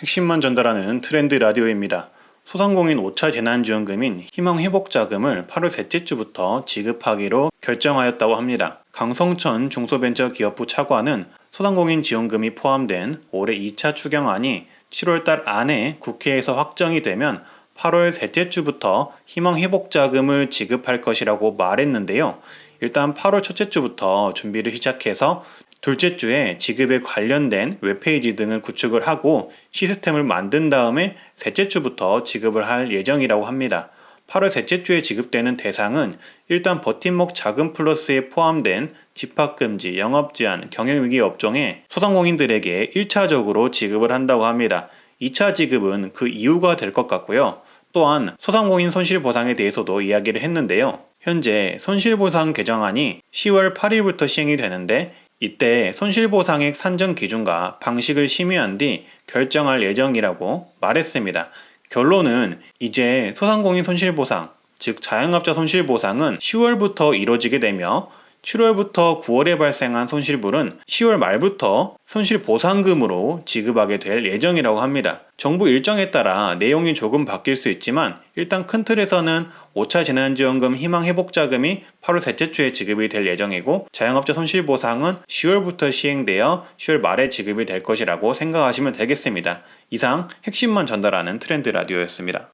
핵심만 전달하는 트렌드 라디오입니다. 소상공인 5차 재난지원금인 희망회복자금을 8월 셋째 주부터 지급하기로 결정하였다고 합니다. 강성천 중소벤처기업부 차관은 소상공인 지원금이 포함된 올해 2차 추경안이 7월달 안에 국회에서 확정이 되면 8월 셋째 주부터 희망회복자금을 지급할 것이라고 말했는데요. 일단 8월 첫째 주부터 준비를 시작해서 둘째 주에 지급에 관련된 웹페이지 등을 구축을 하고 시스템을 만든 다음에 셋째 주부터 지급을 할 예정이라고 합니다. 8월 셋째 주에 지급되는 대상은 일단 버팀목 자금 플러스에 포함된 집합금지, 영업제한, 경영위기 업종의 소상공인들에게 1차적으로 지급을 한다고 합니다. 2차 지급은 그 이유가 될 것 같고요. 또한 소상공인 손실보상에 대해서도 이야기를 했는데요. 현재 손실보상 개정안이 10월 8일부터 시행이 되는데 이때 손실보상액 산정 기준과 방식을 심의한 뒤 결정할 예정이라고 말했습니다. 결론은 이제 소상공인 손실보상, 즉 자영업자 손실보상은 10월부터 이뤄지게 되며 7월부터 9월에 발생한 손실분은 10월 말부터 손실보상금으로 지급하게 될 예정이라고 합니다. 정부 일정에 따라 내용이 조금 바뀔 수 있지만 일단 큰 틀에서는 5차 재난지원금 희망회복자금이 8월 셋째 주에 지급이 될 예정이고 자영업자 손실보상은 10월부터 시행되어 10월 말에 지급이 될 것이라고 생각하시면 되겠습니다. 이상 핵심만 전달하는 트렌드 라디오였습니다.